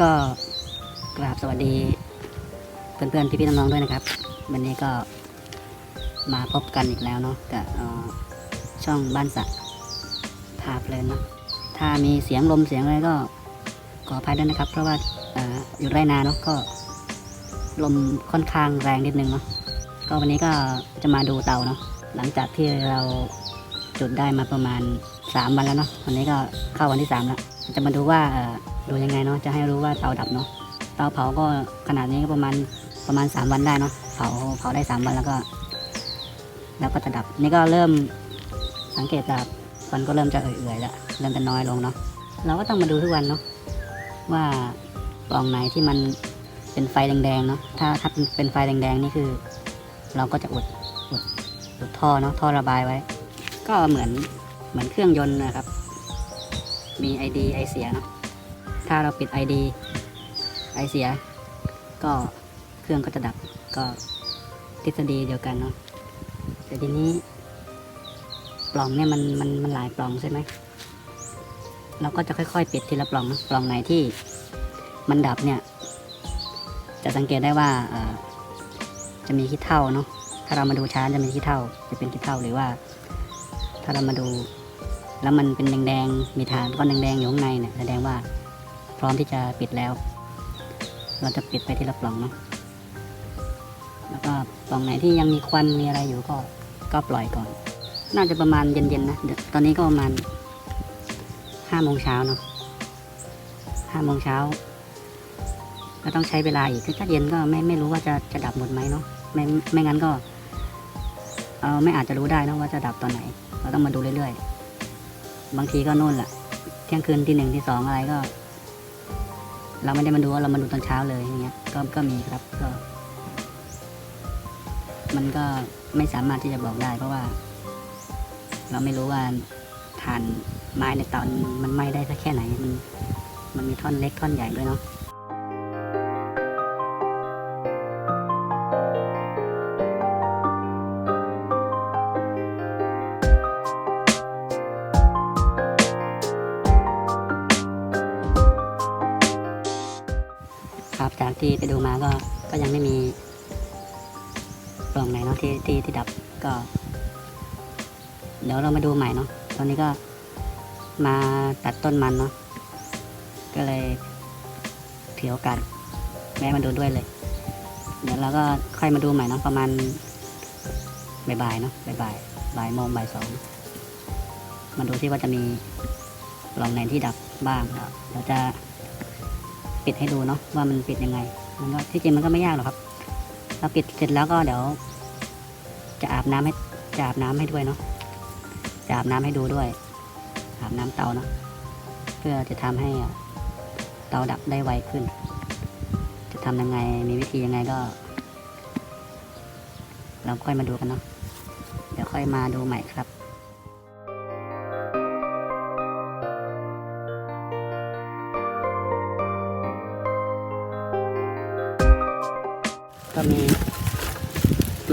ก็กราบสวัสดีเพื่อนๆพี่ๆน้องๆด้วยนะครับ วันนี้ก็มาพบกันอีกแล้วเนาะกับช่องบ้านสักพาเพลินเนาะถ้ามีเสียงลมเสียงอะไรก็ขออภัยด้วยนะครับ เพราะว่าออยู่ไรนาเนาะก็ลมค่อนข้างแรงนิดนึงเนาะก็วันนี้ก็จะมาดูเตาเนาะหลังจากที่เราจุดได้มาประมาณ 3 วันแล้วเนาะวันนี้ก็เข้าวันที่3แล้วจะมาดูว่า ดูยังไงเนาะจะให้รู้ว่าเตาดับเนาะเตาเผาก็ขนาดนี้ก็ประมาณประมาณ 3 วันได้เนาะเผาเผาได้ 3 วันแล้วก็ แล้วก็จะดับนี่ก็เริ่มสังเกตจากควันก็เริ่มจะเอื่อยๆแล้วเริ่มจะน้อยลงเนาะเราก็ต้องมาดูทุกวันเนาะว่าปล่องไหนที่มันเป็นไฟแดงๆเนาะถ้าถ้าเป็นเป็นไฟแดงๆนี่คือ เราก็จะอุดอุดอุดท่อเนาะท่อระบายไว้ ก็เหมือนเหมือนเครื่องยนต์นะครับ มี ID ไอเสียเนาะ ถ้าเราปิด ID ไอเสีย ก็เครื่องก็จะดับก็ทฤษฎีเดียวกันเนาะแต่ทีนี้ ปล่องเนี่ยมันมันมันหลายปล่องใช่ไหมเราก็จะค่อยๆ ปิดทีละปล่องปล่องไหนที่มันดับเนี่ย จะสังเกตได้ว่าจะมีขี้เท่าเนาะถ้าเรามาดูช้าจะมีขี้เท่า จะเป็นขี้เท่าหรือว่า ถ้าเรามาดู แล้วมันเป็นแดงๆมีฐานก้อนแดงๆอยู่ข้างในเนี่ยแสดงว่า พร้อมที่จะปิดแล้ว เราจะปิดไปทีละปล่องเนาะแล้วก็ปล่องไหนที่ยังมีควันมีอะไรอยู่ก็ก็ปล่อยก่อน น่าจะประมาณเย็นๆนะตอนนี้ก็ประมาณห้าโมงเช้าเนาะห้าโมงเช้าก็ต้องใช้เวลาอีกถ้าเย็นก็ไม่ไม่รู้ว่าจะจะดับหมดไหมเนาะไม่ไม่งั้นก็เออไม่อาจจะรู้ได้นะว่าจะดับตอนไหน เราต้องมาดูเรื่อยๆ บางทีก็นู่นแหละเที่ยงคืนที่หนึ่งที่สองอะไรก็ เราไม่ได้มาดูว่าเรามาดูตอนเช้าเลยอย่างเงี้ยก็ก็มีครับก็ มันก็ไม่สามารถที่จะบอกได้ เพราะว่า เราไม่รู้ว่าฐานไม้ในเตามันไหม้ได้สักแค่ไหนมันมันมีท่อนเล็กท่อนใหญ่ด้วยเนาะ ที่ไปดูมาก็ก็ยังไม่มีปล่องไหนเนาะที่ที่ที่ดับก็ เดี๋ยวเรามาดูใหม่เนาะตอนนี้ก็มาตัดต้นมันเนาะก็เลยถือโอกาสแวะมาดูด้วยเลย เดี๋ยวเราก็ค่อยมาดูใหม่เนาะประมาณบ่ายๆเนาะบ่ายๆบ่ายโมงบ่ายสองมาดูที่ว่าจะมีปล่องไหนที่ดับบ้างเดี๋ยวจะปิดให้ดูเนาะว่ามันปิดยังไง มันก็ที่จริงมันก็ไม่ยากหรอกครับ เราปิดเสร็จแล้วก็เดี๋ยว จะอาบน้ำให้จะอาบน้ำให้ด้วยเนาะจะอาบน้ำให้ดูด้วย อาบน้ำเตาเนาะเพื่อจะทำให้เตาดับได้ไวขึ้น จะทำยังไงมีวิธียังไงก็ เราค่อยมาดูกันเนาะเดี๋ยวค่อยมาดูใหม่ครับ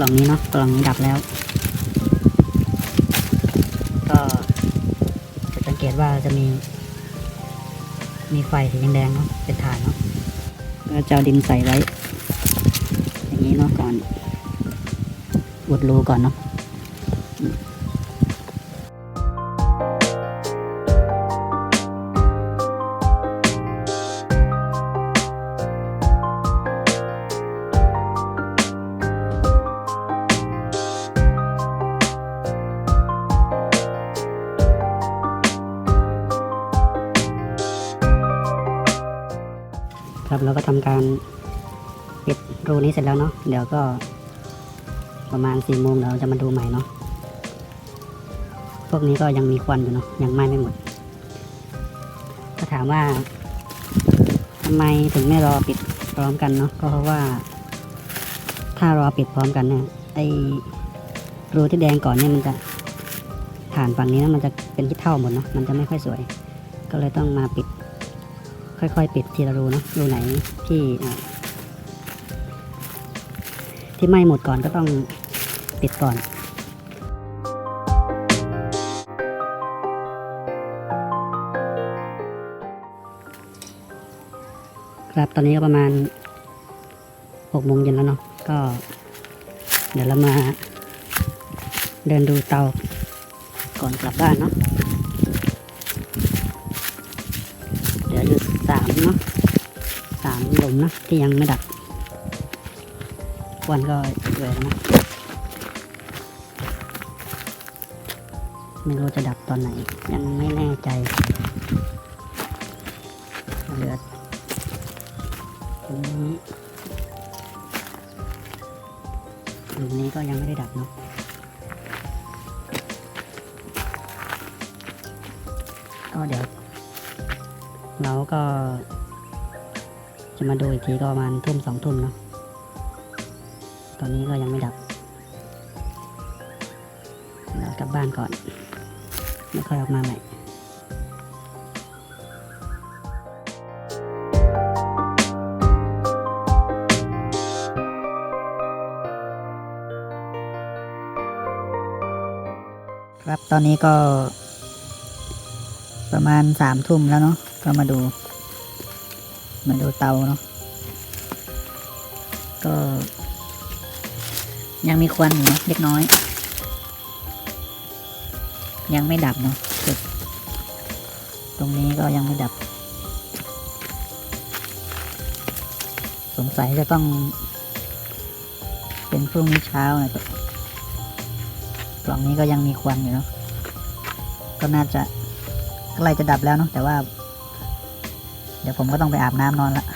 กล่องนี้เนาะกล่องนี้ดับแล้ว ก็จะสังเกตว่าจะมี มีไฟสีแดงเนาะเป็นฐานเนาะก็จะเอาดินใส่ไว้ อย่างนี้เนาะก่อนอุดรูก่อนเนาะ ครับเราก็ทำการปิดรูนี้เสร็จแล้วเนาะเดี๋ยวก็ประมาณสี่โมงเราจะมาดูใหม่เนาะพวกนี้ก็ยังมีควันอยู่เนาะยังไหม้ไม่หมด ก็ถามว่าทำไมถึงไม่รอปิดพร้อมกันเนาะก็เพราะว่า ถ้ารอปิดพร้อมกันเนี่ยไอรูที่แดงก่อนเนี่ยมันจะฐานฝั่งนี้นะมันจะเป็นขี้เท่าหมดเนาะมันจะไม่ค่อยสวย ก็เลยต้องมาปิด ค่อยๆ ปิดทีละรูนะรูไหนที่ที่ไหม้หมดก่อนก็ต้องปิดก่อนครับตอนนี้ก็ประมาณหกโมงเย็นแล้วเนาะก็ เดี๋ยวเรามาเดินดูเตาก่อนกลับบ้านเนาะ เนาะสามหลุมนะที่ยังไม่ดับควันก็เวยนะไม่รู้จะดับตอนไหน ยังไม่แน่ใจเหลือตรงนี้ตรงนี้ก็ยังไม่ได้ดับเนาะก็เดี๋ยว เราก็ จะมาดูอีกทีก็ประมาณทุ่มสองทุ่มเนาะตอนนี้ก็ยังไม่ดับเดี๋ยวกลับบ้านก่อนไม่ค่อยออกมาใหม่ครับตอนนี้ก็ประมาณสามทุ่มแล้วเนาะ ก็มาดู มาดูเตาเนาะก็ ยังมีควันอยู่นะเล็กน้อย ยังไม่ดับเนาะจุดตรงนี้ก็ยังไม่ดับ สงสัยจะต้อง เป็นพรุ่งนี้เช้านะกล่องนี้ก็ยังมีควันอยู่เนาะก็น่าจะใกล้จะดับแล้วเนาะแต่ว่า ดี๋ยวผมก็ต้องไปอาบน้ำนอนละ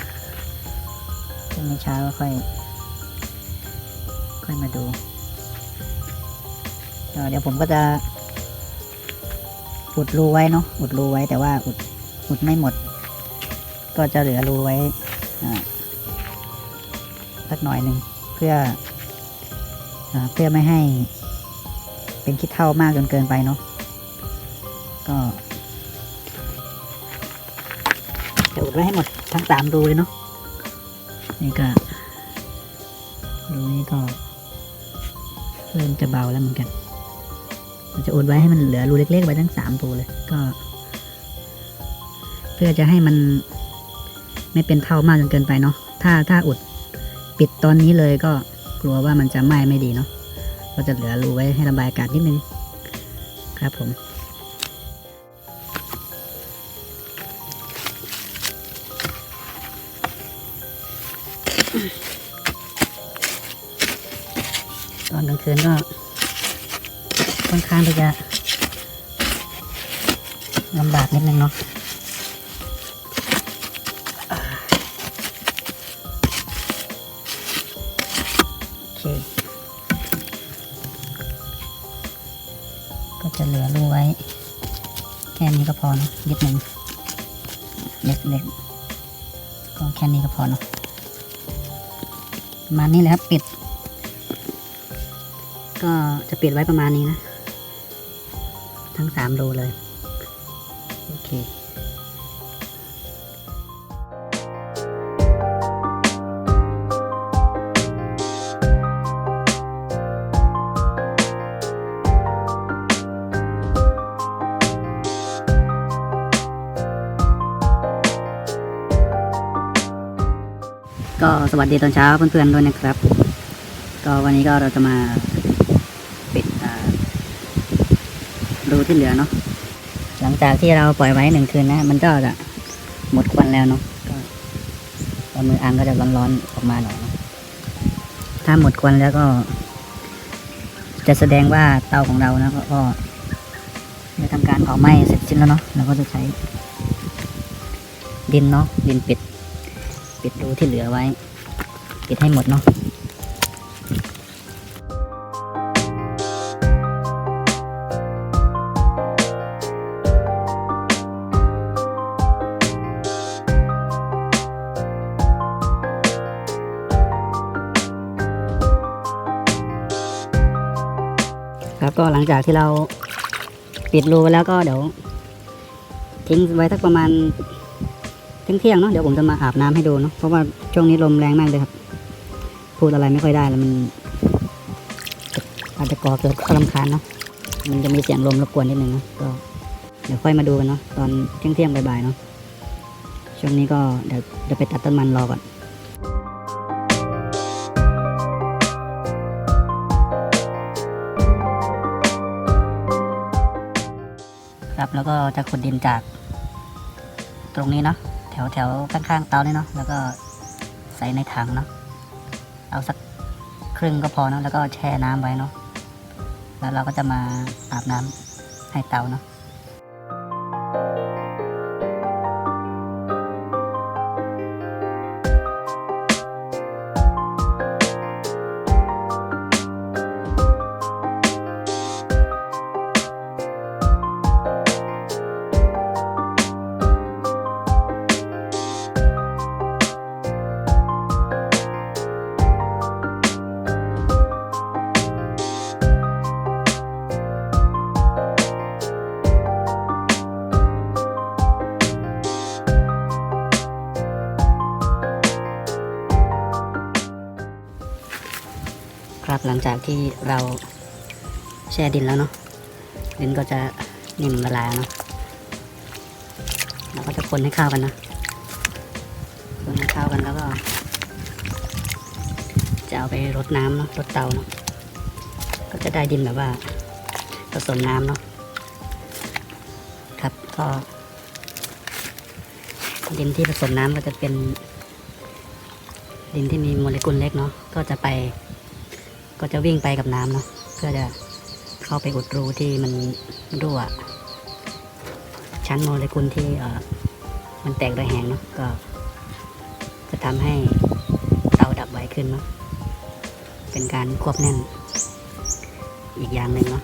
พรุ่งนี้เช้าก็ค่อย ค่อยมาดูเดี๋ยวผมก็จะ อุดรูไว้เนาะอุดรูไว้แต่ว่าอุดอุดไม่หมด ก็จะเหลือรูไว้สักหน่อยหนึ่งเพื่ออเพื่อไม่ให้เป็นคิดเท่ามากจนเกินไปเนาะก็ ดไว้ให้หมดทั้งสามรูเลยเนาะนี่ก็รูนี้ก็เริ่มจะเบาแล้วเหมือนกันเราจะอุดไว้ให้มันเหลือรูเล็กๆไว้ทั้งสามรูเลย ก็ เพื่อจะให้มันไม่เป็นเท่ามากจนเกินไปเนาะถ้าถ้าอุดปิดตอนนี้เลยก็กลัวว่ามันจะไหม้ไม่ดีเนาะก็จะเหลือรูไว้ให้ระบายอากาศนิดนึงครับผม ตอนกลางคืนก็ค่อนข้างที่จะลำบากนิดนึงเนาะโอเค ก็จะเหลือรูไว้ แค่นี้ก็พอเนอะนิดหนึ่งเล็กๆก็แค่นี้ก็พอเนอะ ประมาณนี้แหละครับปิด ก็จะปิดไว้ประมาณนี้นะ ทั้งสามรูเลย โอเค สวัสดีตอนเช้าเพื่อนๆด้วยนะครับ ก็วันนี้ก็เราจะมาปิดอ่ารูที่เหลือเนาะหลังจากที่เราปล่อยไว้หนึ่งคืนนะ มันก็จะหมดควันแล้วเนาะก็มืออังก็จะร้อนๆออกมาหน่อยถ้าหมดควันแล้วก็ จะแสดงว่าเตาของเรานะก็ก็ได้ทำการเผาไหม้เสร็จสิ้นแล้วเนาะเราก็จะใช้ดินเนาะดินปิดปิดรูที่เหลือไว้ ปิดให้หมดเนาะครับก็หลังจากที่เราปิดรูไว้แล้วก็เดี๋ยว ทิ้งไว้สักประมาณเที่ยงเที่ยงเนาะเดี๋ยวผมจะมาอาบน้ำให้ดูเนาะเพราะว่าช่วงนี้ลมแรงมากเลยครับ พูดอะไรไม่ค่อยได้แล้วมันอาจจะก่อเกิดความรำคาญเนาะมันจะมีเสียงลมรบกวนนิดนึงเนาะก็เดี๋ยวค่อยมาดูกันเนาะตอนเที่ยงเที่ยงๆบ่ายๆเนาะช่วงนี้ก็เดี๋ยวเดี๋ยวไปตัดต้นมันรอก่อนครับแล้วก็จะขุดดินจาก ตรงนี้เนาะแถวแถวข้างๆเตาเนี่ยเนาะแล้วก็ใส่ในถังเนาะ เอาสักครึ่งก็พอเนาะแล้วก็แช่น้ำไว้เนาะแล้วเราก็จะมาอาบน้ำให้เตาเนาะ จากที่เราแช่ดินแล้วเนาะดินก็จะนิ่มละลายเนาะเราก็จะคนให้เข้ากันนะคนให้เข้ากันแล้วก็ จะเอาไปรดน้ำเนาะรดเตาเนาะก็จะได้ดินแบบว่าผสมน้ำเนาะครับก็ดินที่ผสมน้ำก็จะเป็นดินที่มีโมเลกุลเล็กเนาะก็จะไป ก็จะวิ่งไปกับน้ำเนาะเพื่อจะเข้าไปอุดรูที่มันรั่ว ชั้นโมเลกุลที่เออมันแตกระแหงเนาะก็จะทำให้เตาดับไวขึ้นเนาะเป็นการควบแน่นอีกอย่างหนึ่งเนาะ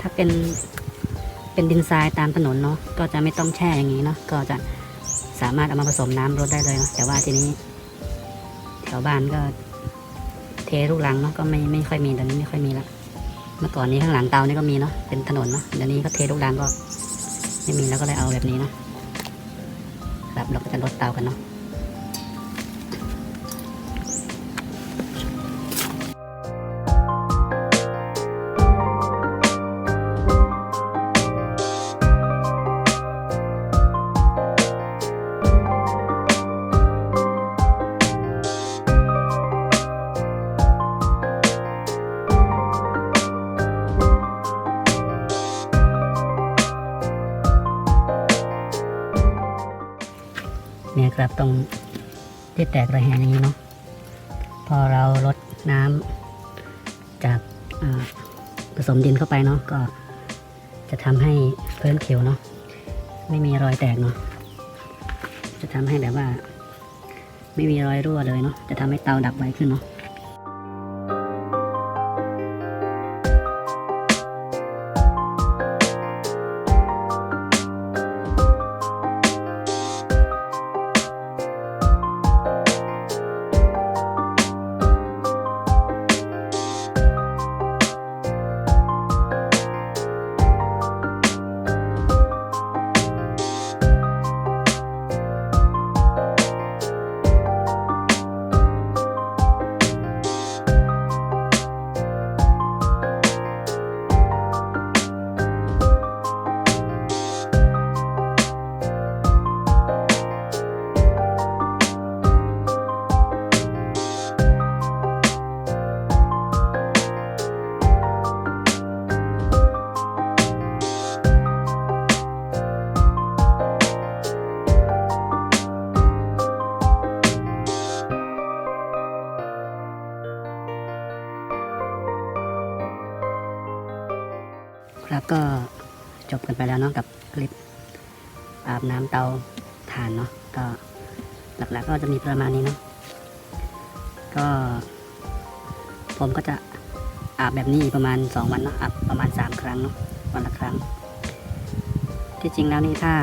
ถ้าเป็นเป็นดินทรายตามถนนเนาะก็จะไม่ต้องแช่อย่างนี้เนาะก็จะสามารถเอามาผสมน้ำรดได้เลยเนาะแต่ว่าทีนี้ ถวบ้านก็ เทลูกลังเนาะก็ไม่ไม่ค่อยมีตอนนี้ไม่ค่อยมีละเมื่อก่อนนี้ข้างหลังเตานี่ก็มีเนาะเป็นถนนเนาะเดี๋ยวนี้ก็เทลูกลังก็ ไม่มีแล้วก็เลยเอาแบบนี้เนาะครับเราก็จะลดเตากันเนาะ ตรงที่แตกระแหงอย่างนี้เนาะพอเราลดน้ำจากผสมดินเข้าไปเนาะก็จะทำให้พื้นผิวเนาะไม่มีรอยแตกเนาะจะทำให้แบบว่า ไม่มีรอยรั่วเลยเนาะจะทำให้เตาดับไวขึ้นเนาะ กันไปแล้วเนาะกับคลิปอาบน้ำเตาถ่านเนาะก็หลักๆก็จะมีประมาณนี้เนาะก็ ผมก็จะอาบแบบนี้ประมาณสองวันเนาะอาบประมาณสามครั้งเนาะวันละครั้ง ที่จริงแล้วนี่ถ้า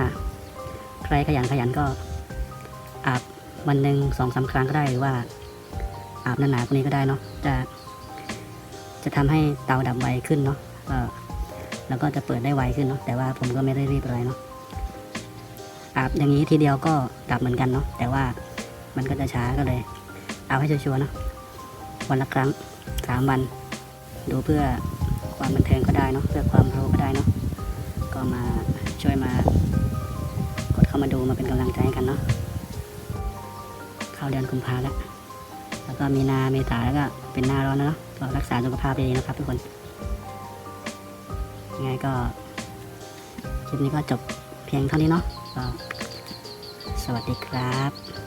ใครขยันขยันก็อาบวันหนึ่งสองสามครั้งก็ได้หรือว่า อาบนานๆกว่านี้ก็ได้เนาะจะจะทำให้เตาดับไวขึ้นเนาะ แล้วก็จะเปิดได้ไวขึ้นเนาะแต่ว่าผมก็ไม่ได้รีบอะไรเนาะอาบอย่างนี้ทีเดียวก็ดับเหมือนกันเนาะแต่ว่ามันก็จะช้าก็เลย เอาให้ชัวร์ๆนาะวันละครั้งสามวัน ดูเพื่อความบันเทิงก็ได้เนาะเพื่อความรู้ก็ได้เนาะก็มาช่วยมากดเข้ามาดูมาเป็นกำลังใจกันเนาะเข้าเดือนกุมภาแล้วแล้วก็มีนาเมษาแล้วก็เป็นหน้าร้อนเนาะรักษาสุขภาพดีนะครับทุกคน ยังไงก็คลิปนี้ก็จบเพียงเท่านี้เนาะสวัสดีครับ